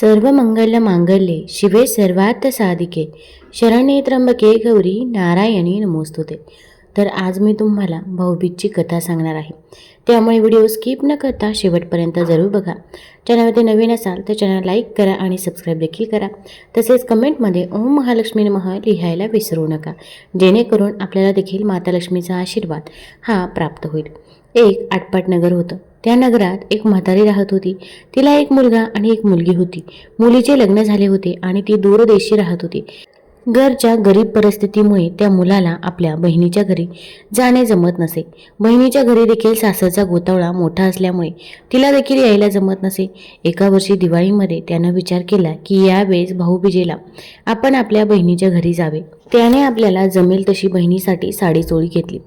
सर्व मंगल मांगल्ये शिवे सर्वार्थ साधिके. शरण्ये त्र्यंबके गौरी नारायणी नमोस्तुते. तर आज मी तुम्हाला भाऊबीजची कथा सांगणार आहे. त्यामुळे व्हिडिओ स्किप न करता शेवटपर्यंत जरूर बघा. चॅनलमध्ये नवीन असाल तर चॅनल लाईक करा आणि सबस्क्राईब देखील करा. तसेच कमेंटमध्ये ओम महालक्ष्मी नमः लिहायला विसरू नका. जेणेकरून आपल्याला देखील माता लक्ष्मीचा आशीर्वाद हा प्राप्त होईल. एक आटपाट नगर होतं. त्या नगरात एक म्हातारी राहत होती. तिला एक मुलगा आणि एक मुलगी होती. मुलीचे लग्न झाले होते आणि ती दूरदेशी राहत होती. घरच्या गरीब परिस्थितीमुळे त्या मुलाला आपल्या बहिणीच्या घरी जाणे जमत नसे. बहिणीच्या घरी देखील सासरचा गोतावळा मोठा असल्यामुळे तिला देखील यायला जमत नसे. एका वर्षी दिवाळीमध्ये त्यानं विचार केला की यावेळेस भाऊबीजेला आपण आपल्या बहिणीच्या घरी जावे. त्याने आपल्याला जमेल तशी बहिणीसाठी साडी चोळी घेतली.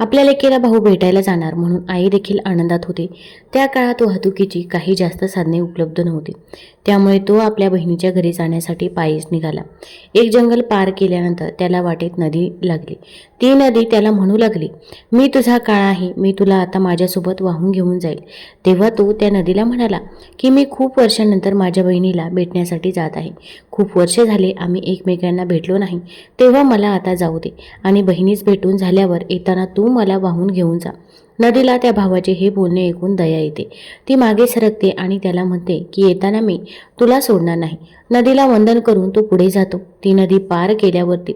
आपल्या लेकीला भाऊ भेटायला जाणार म्हणून आई देखील आनंदात होते. त्या काळात वाहतुकीची काही जास्त साधने उपलब्ध नव्हती. त्यामुळे तो आपल्या बहिणीच्या घरी जाण्यासाठी पायीच निघाला. एक जंगल पार केल्यानंतर त्याला वाटेत नदी लागली. ती नदी त्याला म्हणू लागली मी तुझा काळ आहे. मी तुला आता माझ्यासोबत वाहून घेऊन जाईल. तेव्हा तो त्या नदीला म्हणाला की मी खूप वर्षानंतर माझ्या बहिणीला भेटण्यासाठी जात आहे. खूप वर्ष झाले आम्ही एकमेकांना भेटलो नाही. ते तेव्हा मला आता जाऊ दे. आणि बहिणीच भेटून झाल्यावर येताना तू मला वाहून घेऊन जा. नदीला त्या भावाचे हे बोलणे ऐकून दया येते. ती मागे सरकते आणि त्याला म्हणते की येताना मी तुला सोडणार नाही. नदीला वंदन करून तो पुढे जातो. ती नदी पार केल्यावरती.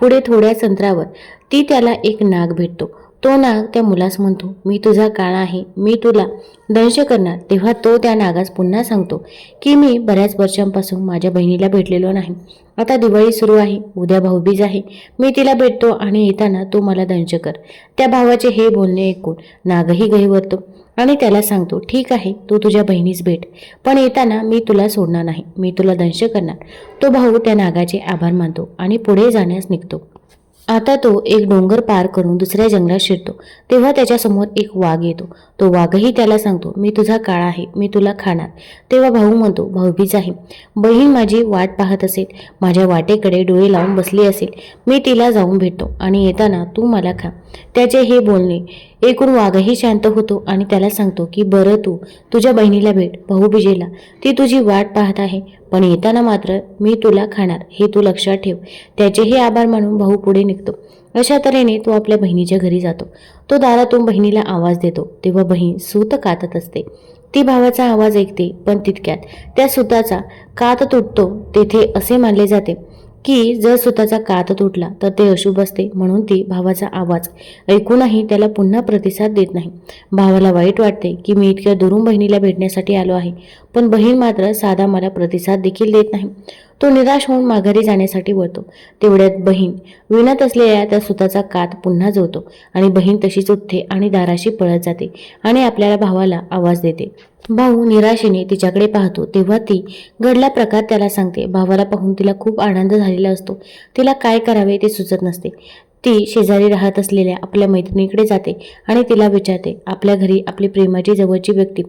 पुढे थोड्याच अंतरावर ती त्याला एक नाग भेटतो. तो नाग त्या मुलास म्हणतो मी तुझा काळ आहे मी तुला दंश करणार. तेव्हा तो त्या नागास पुन्हा सांगतो की मी बऱ्याच वर्षांपासून माझ्या बहिणीला भेटलेलो नाही. आता दिवाळी सुरू आहे उद्या भाऊबीज आहे. मी तिला भेटतो आणि येताना तू मला दंश कर. त्या भावाचे हे बोलणे ऐकून नागही गहिवरतो आणि त्याला सांगतो ठीक आहे तू तुझ्या बहिणीस भेट. पण येताना मी तुला सोडणार नाही मी तुला दंश करणार. तो भाऊ त्या नागाचे आभार मानतो आणि पुढे जाण्यास निघतो. आता तो एक डोंगर पार करून दुसऱ्या जंगलात शिरतो. तेव्हा त्याच्यासमोर एक वाघ येतो. तो वाघही त्याला सांगतो मी तुझा काळा आहे मी तुला खाणार. तेव्हा भाऊ म्हणतो भाऊबीज आहे बहीण माझी वाट पाहत असेल माझ्या वाटेकडे डोळे लावून बसली असेल मी तिला जाऊन भेटतो आणि येताना तू मला खा. त्याचे हे बोलणे एकूण वाघही शांत होतो आणि त्याला सांगतो की बरं तू तुझ्या बहिणीला भेट भाऊबीजेला ती तुझी वाट पाहत आहे. पण येताना मात्र मी तुला खाणार हे तू लक्षात ठेव. त्याचेही आभार मानून भाऊ पुढे निघतो. अशा तऱ्हेने तो आपल्या बहिणीच्या घरी जातो. तो दारातून बहिणीला आवाज देतो. तेव्हा बहीण सूत कातत असते. ती भावाचा आवाज ऐकते पण तितक्यात त्या सुताचा कात तुटतो तेथे असे मानले जाते. की जर स्वतःचा कात तुटला तर ते अशुभ असते म्हणून ती भावाचा आवाज ऐकूनही त्याला पुन्हा प्रतिसाद देत नाही. भावाला वाईट वाटते की मी इतक्या दुरून बहिणीला भेटण्यासाठी आलो आहे पण बहीण मात्र साधा मला प्रतिसाद देखील देत नाही. तो निराश होऊन माघारी जाण्यासाठी वळतो. तेवढ्यात बहीण विणत असलेल्या त्या सुताचा कात पुन्हा जोडतो आणि बहीण तशीच उठते आणि दाराशी पळत जाते आणि आपल्याला भावाला आवाज देते. भाऊ निराशेने तिच्याकडे पाहतो. तेव्हा ती घडला प्रकार त्याला सांगते. भावाला पाहून तिला खूप आनंद झालेला असतो. तिला काय करावे ते सुचत नसते. ती शेजारी राहत असलेल्या आपल्या मैत्रिणीकडे जाते आणि तिला विचारते आपल्या घरी आपली प्रेमाची जवळची व्यक्ती.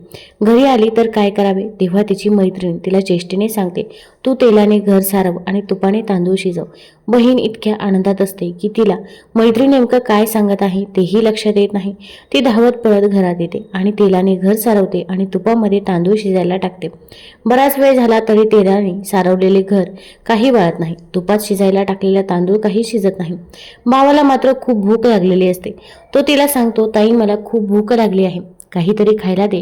घरी आली तर काय करावे? तेव्हा तिची मैत्रीण तिला चेष्टेने सांगते तू तेलाने घर सारव आणि तुपाने तांदूळ शिजव. बहीण इतक्या आनंदात असते की तिला मैत्री नेमकं काय सांगत आहे तेही लक्षात येत नाही. ती धावत पळत घरात येते आणि तेलाने घर सारवते आणि तुपामध्ये तांदूळ शिजायला टाकते. बराच वेळ झाला तरी तेलाने सारवलेले घर काही वाळत नाही. तुपात शिजायला टाकलेला तांदूळ काही शिजत नाही. भावाला मात्र खूप भूक लागलेली असते. तो तिला सांगतो ताई मला खूप भूक लागली आहे. काहीतरी खायला दे.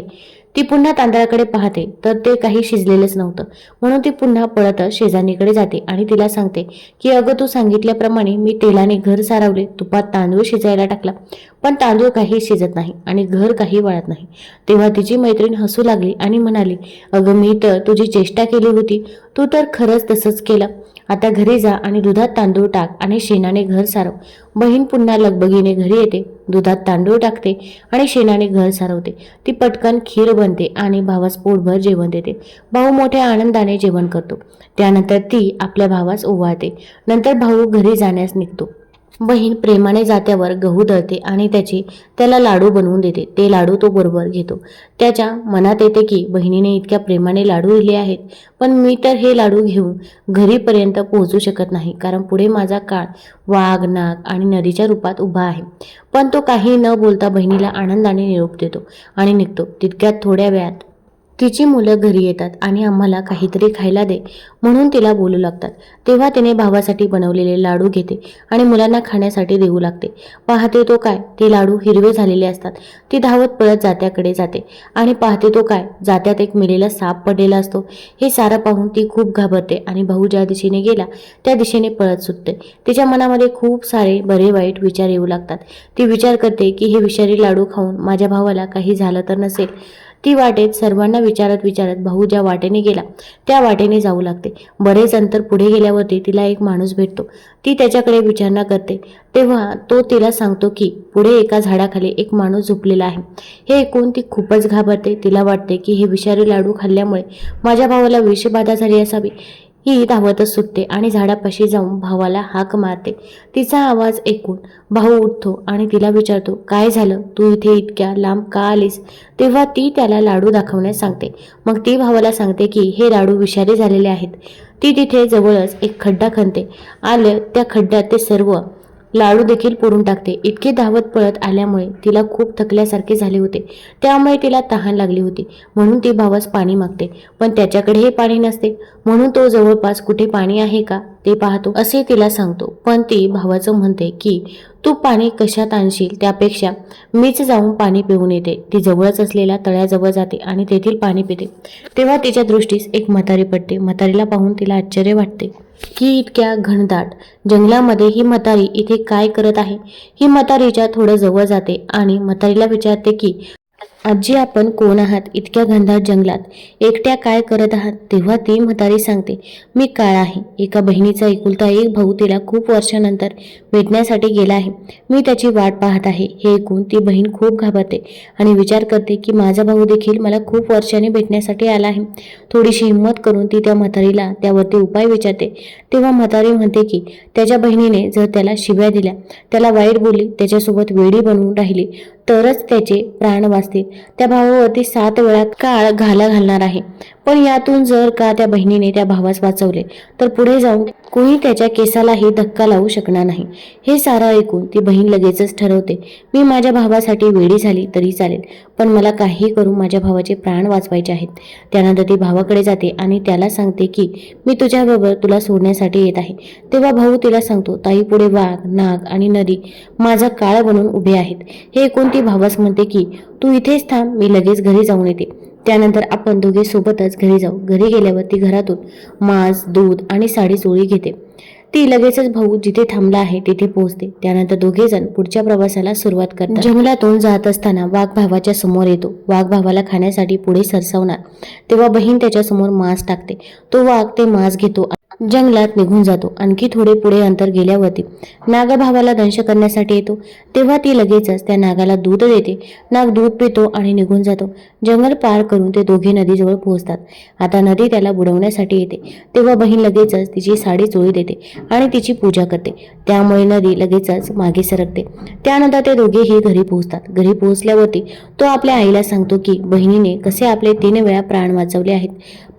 ती पुन्हा तांदळाकडे पाहते तर ते काही शिजलेलंच नव्हतं. म्हणून ती पुन्हा पळत शेजानीकडे जाते आणि तिला सांगते की अगं तू सांगितल्याप्रमाणे मी तेलाने घर सारवले तुपात तांदूळ शिजायला टाकला. पण तांदूळ काही शिजत नाही आणि घर काही वाळत नाही. तेव्हा तिची मैत्रीण हसू लागली आणि म्हणाली अगं मी तर तुझी चेष्टा केली होती. तू तर खरंच तसंच केलं. आता घरी जा आणि दुधात तांदूळ टाक आणि शेणाने घर सारव. बहीण पुन्हा लगबगीने घरी येते. दुधात तांदूळ टाकते आणि शेणाने घर सारवते. ती पटकन खीर बनते आणि भावास पोटभर जेवण देते. भाऊ मोठ्या आनंदाने जेवण करतो. त्यानंतर ती आपल्या भावास ओवाळते. नंतर भाऊ घरी जाण्यास निघतो. बहीण प्रेमाने जात्यावर गहू दळते आणि त्याची त्याला लाडू बनवून देते. ते लाडू तो बरोबर घेतो. त्याच्या मनात येते की बहिणीने इतक्या प्रेमाने लाडू दिले आहेत पण मी तर हे लाडू घेऊन घरीपर्यंत पोहोचू शकत नाही कारण पुढे माझा काळ वाघ नाग आणि नदीच्या रूपात उभा आहे. पण तो काही न बोलता बहिणीला आनंदाने निरोप देतो आणि निघतो. तितक्यात थोड्या वेळात तिची मुलं घरी येतात आणि आम्हाला काहीतरी खायला दे म्हणून तिला बोलू लागतात. तेव्हा तिने भावासाठी बनवलेले लाडू घेते आणि मुलांना खाण्यासाठी देऊ लागते. पाहते तो काय? ते लाडू हिरवे झालेले असतात. ती धावत पळत जात्याकडे जाते आणि पाहते तो काय? जात्यात एक मेलेला साप पडलेला असतो. हे सारं पाहून ती खूप घाबरते आणि भाऊ ज्या दिशेने गेला त्या दिशेने पळत सुटते. तिच्या मनामध्ये खूप सारे बरे वाईट विचार येऊ लागतात. ती विचार करते की हे विषारी लाडू खाऊन माझ्या भावाला काही झालं तर नसेल. ती वाटेत सर्वांना विचारत विचारत भाऊ ज्या वाटेने गेला त्या वाटेने जाऊ लागते. बरेच अंतर पुढे गेल्यावरती तिला एक माणूस भेटतो. ती त्याच्याकडे विचारणा करते. तेव्हा तो तिला सांगतो की पुढे एका झाडाखाली एक माणूस झोपलेला आहे. हे ऐकून ती खूपच घाबरते. तिला वाटते की हे विषारी लाडू खाल्ल्यामुळे माझ्या भावाला विषबाधा झाली असावी. ही धावतच सुटते आणि झाडापाशी जाऊन भावाला हाक मारते. तिचा आवाज ऐकून भाऊ उठतो आणि तिला विचारतो काय झालं? तू इथे इतक्या लांब का आलीस? तेव्हा ती त्याला लाडू दाखवण्यास सांगते. मग ती भावाला सांगते की हे लाडू विषारी झालेले आहेत. ती तिथे जवळच एक खड्डा खणते. आलं त्या खड्ड्यात ते सर्व लाडू देखील पुरून टाकते. इतके धावत पळत आल्यामुळे तिला खूप थकल्यासारखे झाले होते. त्यामुळे तिला तहान लागली होती. म्हणून ती भावास पाणी मागते. पण त्याच्याकडे हे पाणी नसते. म्हणून तो जवळपास कुठे पाणी आहे का ते पाहतो असे तिला सांगतो. पण ती भावाचं म्हणते की तू पाणी कशात आणशील? त्यापेक्षा मीच जाऊन पाणी पिऊन येते. ती जवळच असलेल्या तळ्याजवळ जाते आणि तेथील पाणी पिते. तेव्हा तिच्या दृष्टीस एक म्हातारी पडते. म्हातारीला पाहून तिला आश्चर्य वाटते. की इतक्या घनदाट जंगलामध्ये ही म्हातारी इथे काय करत आहे? ही म्हातारीच्या थोडं जवळ जाते आणि म्हातारीला विचारते की आजी आपण कोण आहात? इतक्या घनदाट जंगलात. एकट्या काय करत आहात? तेव्हा ती म्हातारी सांगते मी काळ आहे. एका बहिणीचा एकुलता एक भाऊ तिला खूप वर्षानंतर भेटण्यासाठी गेला आहे. मी त्याची वाट पाहत आहे. हे ऐकून ती बहीण खूप घाबरते आणि विचार करते की माझा भाऊ देखील मला खूप वर्षाने भेटण्यासाठी आला आहे. थोडीशी हिंमत करून ती त्या म्हातारीला त्यावरती उपाय विचारते. तेव्हा म्हातारी म्हणते की त्याच्या बहिणीने जर त्याला शिव्या दिल्या त्याला वाईट बोलली त्याच्यासोबत वेडी बनवून राहिली तरच त्याचे प्राण वाचतील. त्या भावावरती सात वेळा काळ घाला घालणार आहे. पण यातून जर का त्या बहिणीने त्या भावास वाचवले तर पुढे जाऊन कोणी त्याच्या केसालाही धक्का लावू शकणार नाही. हे सारं ऐकून ती बहीण लगेचच ठरवते मी माझ्या भावासाठी वेडी झाली तरी चालेल पण मला काही करून माझ्या भावाचे प्राण वाचवायचे आहेत. त्यानंतर ती भावाकडे जाते आणि त्याला सांगते की मी तुझ्याबरोबर तुला सोडण्यासाठी येत आहे. तेव्हा भाऊ तिला सांगतो ताई पुढे वाघ नाग आणि नदी माझा काळ बनून उभे आहेत. हे ऐकून ती भावास म्हणते की तू इथेच थांब मी लगेच घरी जाऊन येते. त्यानंतर आपण दोघे सोबतच घरी जाऊ. घरी गेल्यावर ती घरातून मांस दूध आणि साडी चोळी घेते. ती लगेचच भाऊ जिथे थांबला आहे तिथे पोहोचते. त्यानंतर दोघे जण पुढच्या प्रवासाला सुरुवात करतात. जंगलातून जात असताना वाघ भावाच्या समोर येतो. वाघ भावाला खाण्यासाठी पुढे सरसावणार. तेव्हा बहीण त्याच्यासमोर मांस टाकते. तो वाघ ते मांस घेतो. जंगलात निघून जातो. आणखी थोडे पुढे अंतर गेल्यावरती नागा भावाला दंश करण्यासाठी येतो. तेव्हा ती लगेचच त्या नागाला दूध देते. नाग दूध पितो आणि निघून जातो. जंगल पार करून ते दोघे नदीजवळ पोहोचतात. आता नदी त्याला बुडवण्यासाठी येते. तेव्हा बहीण लगेचच तिची साडी चोळी देते आणि तिची पूजा करते. त्यामुळे नदी लगेचच मागे सरकते. त्यानंतर ते दोघेही घरी पोहोचतात. घरी पोहोचल्यावरती तो आपल्या आईला सांगतो की बहिणीने कसे आपले तीन वेळा प्राण वाचवले आहेत.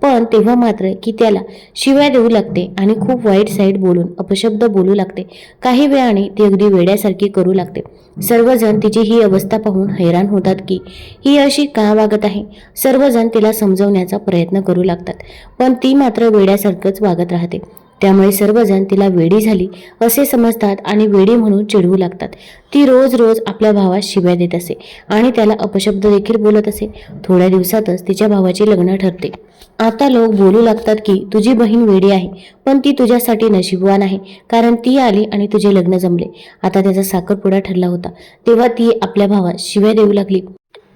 पण तेव्हा मात्र की त्याला शिव्या देऊ लागते आणि खूप वाईट साईड बोलून अपशब्द बोलू लागते. काही वेळाने ती अगदी वेड्यासारखी करू लागते. सर्वजण तिची ही अवस्था पाहून हैराण होतात की ही अशी का वागत आहे? सर्वजण तिला समजवण्याचा प्रयत्न करू लागतात. पण ती मात्र वेड्यासारखंच वागत राहते. त्यामुळे सर्वजण तिला वेडी झाली असे समजतात आणि वेडी म्हणून चिडवू लागतात. ती रोज रोज आपल्या भावास शिव्या देत असे आणि त्याला अपशब्द देखील बोलत असे. थोड्या दिवसातच तिच्या भावाचे लग्न ठरते. आता लोक बोलू लागतात की तुझी बहीण वेडी आहे पण ती तुझ्यासाठी नशीबवान आहे कारण ती आली आणि तुझे लग्न जमले. आता त्याचा साखरपुडा ठरला होता. तेव्हा ती आपल्या भावास शिव्या देऊ लागली.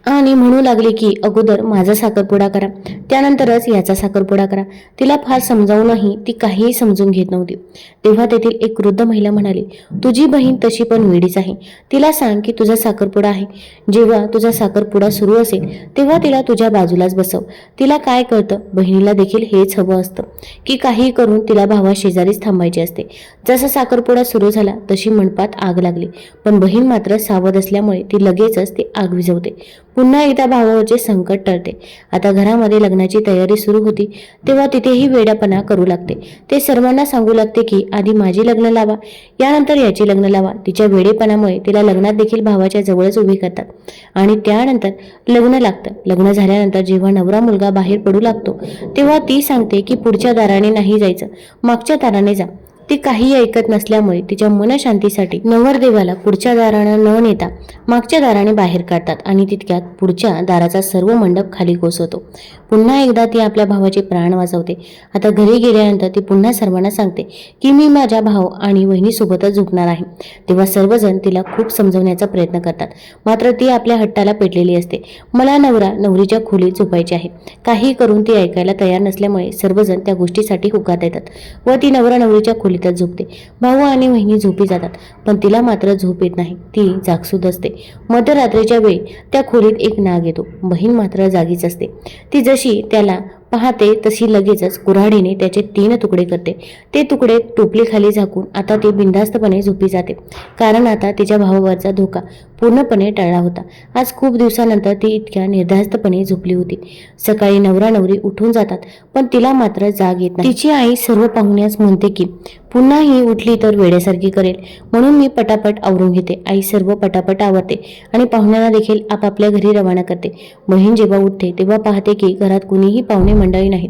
आणि म्हणू लागली की अगोदर माझा साखरपुडा करा. त्यानंतरच याचा साखरपुडा करा. तिला फार समजावूनही ती काहीही समजून घेत नव्हती. तेव्हा तेथील एक वृद्ध महिला म्हणाली तुझी बहीण तशी पण वेडीच आहे. तिला सांग की तुझा साखरपुडा आहे. जेव्हा तुझा साखरपुडा सुरू असेल तेव्हा तिला तुझ्या बाजूलाच बसव. तिला काय कळतं? बहिणीला देखील हेच हवं असतं. की काही करून तिला भावा शेजारीच थांबायचे असते. जसा साखरपुडा सुरू झाला तशी मंडपात आग लागली. पण बहीण मात्र सावध असल्यामुळे ती लगेचच ती आग विझवते. पुन्हा एकदा भावावरचे संकट टळते. आता घरामध्ये लग्नाची तयारी सुरू होती तेव्हा तिथेही वेड्यापणा करू लागते. ते सर्वांना सांगू लागते की आधी माझी लग्न लावा यानंतर याची लग्न लावा. तिच्या वेडेपणामुळे तिला लग्नात देखील भावाच्या जवळच उभी करतात. आणि त्यानंतर लग्न लागतं. लग्न झाल्यानंतर जेव्हा नवरा मुलगा बाहेर पडू लागतो तेव्हा ती सांगते की पुढच्या दाराने नाही जायचं. मागच्या दाराने जा. ती काही ऐकत नसल्यामुळे तिच्या मनशांतीसाठी नवरदेवाला पुढच्या दारानं न नेता मागच्या दाराने बाहेर काढतात आणि तितक्यात पुढच्या दाराचा सर्व मंडप खाली कोसवतो पुन्हा एकदा ती आपल्या भावाचे प्राण वाचवते. आता घरी गेल्यानंतर ती पुन्हा सर्वांना सांगते की मी माझ्या भाऊ आणि वहिनीसोबतच झुकणार आहे. तेव्हा सर्वजण तिला खूप समजवण्याचा प्रयत्न करतात. मात्र ती आपल्या हट्टाला पेटलेली असते. मला नवरा नवरीच्या खोलीत झोपायचे आहे. काही करून ती ऐकायला तयार नसल्यामुळे सर्वजण त्या गोष्टीसाठी हुकात येतात व ती नवरा नवरीच्या खोलीतच झोपते. भाऊ आणि वहिनी झोपी जातात पण तिला मात्र झोप येत नाही. ती जागसूद असते. मध्यरात्रीच्या वेळी त्या खोलीत एक नाग येतो. बहीण मात्र जागीच असते. ती जशी त्याला पाहते तशी लगेचच कुऱ्हाडीने त्याचे तीन तुकडे करते. ते तुकडे टोपलीखाली झाकून आता ती बिनधास्तपणे झोपी जाते. कारण आता तिच्या भावावरचा धोका. पूर्णपणे टळला होता. आज खूप दिवसानंतर ती इतक्या निर्धास्तपणे झोपली होती. सकाळी नवरा नवरी उठून जातात पण तिला मात्र जाग येत नाही. तिची आई सर्व पाहुण्यास म्हणते की पुन्हा ही उठली तर वेड्यासारखी करेल. म्हणून मी पटापट आवरून घेते. आई सर्व पटापट आवरते आणि पाहुण्यांना देखील आपापल्या घरी रवाना करते. बहीण जेव्हा उठते तेव्हा पाहते की घरात कुणीही पाहुणे मंडळी नाहीत.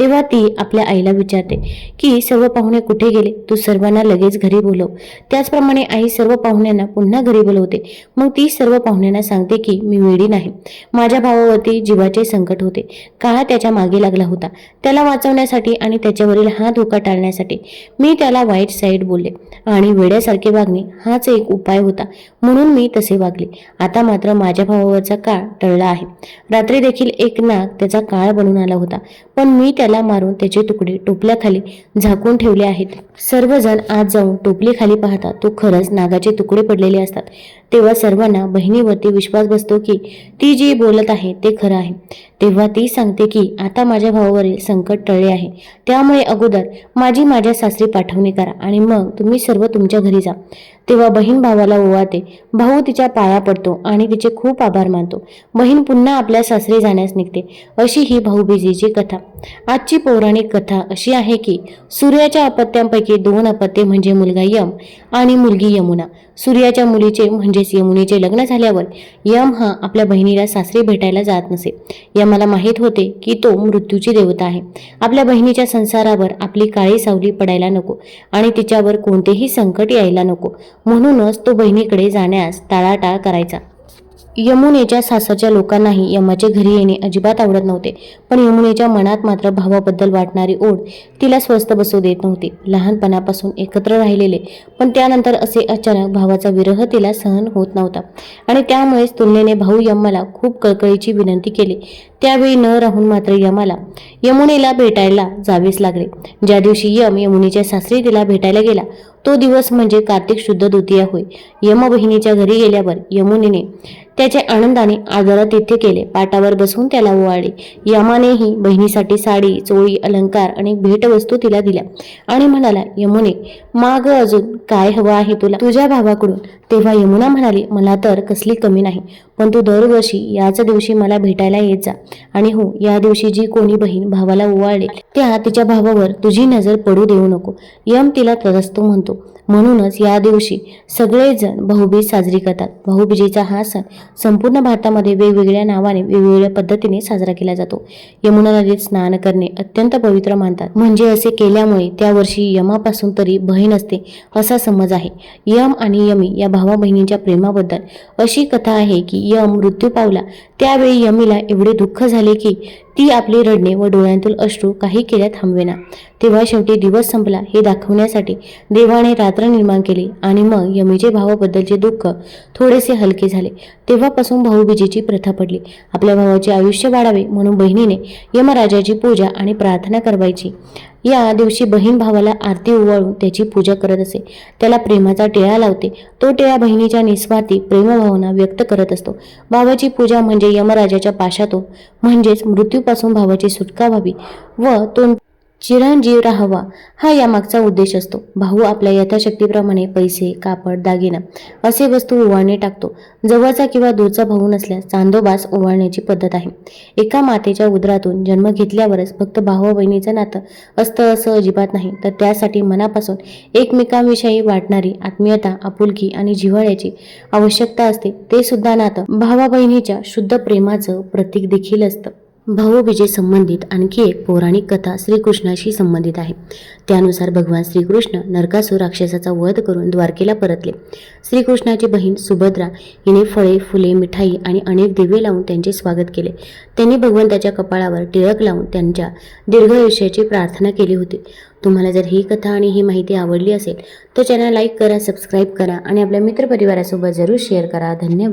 तेव्हा ती आपल्या आईला विचारते की सर्व पाहुणे कुठे गेले? तू सर्वांना लगेच घरी बोलव. त्याचप्रमाणे आई सर्व पाहुण्यांना पुन्हा घरी बोलवते. मग ती सर्व पाहुण्यांना सांगते की मी वेडी नाही. माझ्या भावावरती जीवाचे संकट होते. काळ त्याच्यामागे लागला होता. त्याला वाचवण्यासाठी आणि त्याच्यावरील हा धोका टाळण्यासाठी मी त्याला वाईट साईड बोलले. आणि वेड्यासारखे वागणे हाच एक उपाय होता. म्हणून मी तसे वागले. आता मात्र माझ्या भावावरचा काळ टळला आहे. रात्री देखील एक नाग त्याचा काळ बनून आला होता. पण मी त्याला मारून त्याचे तुकडे टोपल्याखाली झाकून ठेवले आहेत. सर्वजण आज जाऊन टोपलीखाली पाहतात तो खरंच नागाचे तुकडे पडलेले असतात. तेव्हा सर्वांना बहिणीवरती विश्वास बसतो की ती जी बोलत आहे ते खरं आहे. तेव्हा ती सांगते की आता माझ्या भावावरील संकट टळले आहे. त्यामुळे अगोदर माझी माझ्या सासरी पाठवणी करा आणि मग तुम्ही सर्व तुमच्या घरी जा. तेव्हा बहीण भावाला ओवाळते. भाऊ तिच्या पाया पडतो आणि तिचे खूप आभार मानतो. बहीण पुन्हा आपल्या सासरी जाण्यास निघते. अशी ही भाऊबीजीची कथा. आजची पौराणिक कथा अशी आहे की सूर्याच्या अपत्यांपैकी दोन अपत्ये म्हणजे मुलगा यम आणि मुलगी यमुना. सूर्याच्या मुलीचे म्हणजेच यमुनेचे लग्न झाल्यावर यम हा आपल्या बहिणीला सासरी भेटायला जात नसे. यमाला माहीत होते की तो मृत्यूची देवता आहे. आपल्या बहिणीच्या संसारावर आपली काळी सावली पडायला नको आणि तिच्यावर कोणतेही संकट यायला नको. म्हणूनच तो बहिणीकडे जाण्यास टाळाटाळ करायचा. यमुनेच्या सासरच्या लोकांनाही यमाचे घरी येणे अजिबात आवडत नव्हते. पण यमुनेच्या मनात मात्र भावाबद्दल वाटणारी ओढ तिला स्वस्थ बसू देत नव्हती. लहानपणापासून एकत्र राहिलेले पण त्यानंतर असे अचानक भावाचा विरह तिला सहन होत नव्हता. आणि त्यामुळेच तुलनेने भाऊ यमाला खूप कळकळीची विनंती केली. त्यावेळी न राहून मात्र यमाला यमुनेला भेटायला जावेच लागले. ज्या दिवशी यम यमुनेच्या सासरी तिला भेटायला गेला तो दिवस म्हणजे कार्तिक शुद्ध द्वितीया होय. यम बहिणीच्या घरी गेल्यावर यमुनेने त्याचे आनंदाने आदरातिथ्य केले. पाटावर बसून त्याला ओवाळले. यमानेही बहिणीसाठी साडी चोळी अलंकार अनेक भेटवस्तू तिला दिल्या आणि म्हणाला यमुने माग अजून काय हवं आहे तुला? तुझ्या भावाकडून तेव्हा यमुना म्हणाली मला तर कसली कमी नाही पण तू दरवर्षी याच दिवशी मला भेटायला येत जा. आणि हो या दिवशी जी कोणी बहीण भावाला ओवाळले त्या तिच्या भावावर तुझी नजर पडू देऊ नको. यम तिला त्रस्त म्हणतो. म्हणूनच या दिवशी सगळेजण भाऊबीज साजरी करतात. भाऊबीजेचा हा सण संपूर्ण भारतामध्ये वेगवेगळ्या नावाने वेगवेगळ्या पद्धतीने साजरा केला जातो. यमुना नदीत स्नान करणे अत्यंत पवित्र मानतात. म्हणजे असे केल्यामुळे त्या वर्षी यमापासून तरी बहीण असते असा समज आहे. यम आणि यमी या भावा बहिणींच्या प्रेमाबद्दल अशी कथा आहे की यम मृत्यू पावला त्यावेळी यमीला एवढे दुःख झाले की ती आपली रडणे व डोळ्यांतील अश्रू काही केल्या थांबवेना. तेव्हा शेवटी दिवस संपला हे दाखवण्यासाठी देवाने रात्र निर्माण केली आणि मग यमीचे भावाबद्दलचे दुःख थोडेसे हलके झाले. तेव्हापासून भाऊबीजेची प्रथा पडली. आपल्या भावाचे आयुष्य वाढावे म्हणून बहिणीने यमराजाची पूजा आणि प्रार्थना करवायची. या दिवशी बहीण भावाला आरती उवाळून त्याची पूजा करत असे. त्याला प्रेमाचा टिळा लावते. तो टिळा बहिणीच्या निस्वार्थी प्रेमभावना व्यक्त करत असतो. भावाची पूजा म्हणजे यमराजाच्या पाशातून म्हणजेच मृत्यूपासून भावाची सुटका व्हावी व तो चिरंजीव राहावा. हा यामागचा उद्देश असतो. भाऊ आपल्या यथाशक्तीप्रमाणे पैसे कापड दागिना असे वस्तू ओवाळणे टाकतो. जवळचा किंवा दूरचा भाऊ नसल्यास चांदोबास ओवाळण्याची पद्धत आहे. एका मातेच्या उदरातून जन्म घेतल्यावरच फक्त भाऊ बहिणीचं नातं असतं असं अजिबात नाही. तर त्यासाठी मनापासून एकमेकांविषयी वाटणारी आत्मीयता आपुलकी आणि जिव्हाळ्याची आवश्यकता असते. ते सुद्धा नातं भावा बहिणीच्या शुद्ध प्रेमाचं प्रतीक देखील असतं. भाऊबीजे संबंधित आणखी एक पौराणिक कथा श्रीकृष्णाशी संबंधित आहे. त्यानुसार भगवान श्रीकृष्ण नरकासूर राक्षसाचा वध करून द्वारकेला परतले. श्रीकृष्णाची बहीण सुभद्रा हिने फळे फुले मिठाई आणि अनेक दिवे लावून त्यांचे स्वागत केले. त्यांनी भगवंताच्या कपाळावर टिळक लावून त्यांच्या दीर्घ आयुष्याची प्रार्थना केली होती. तुम्हाला जर ही कथा आणि ही माहिती आवडली असेल तर चॅनल लाईक करा सबस्क्राईब करा आणि आपल्या मित्रपरिवारासोबत जरूर शेअर करा. धन्यवाद.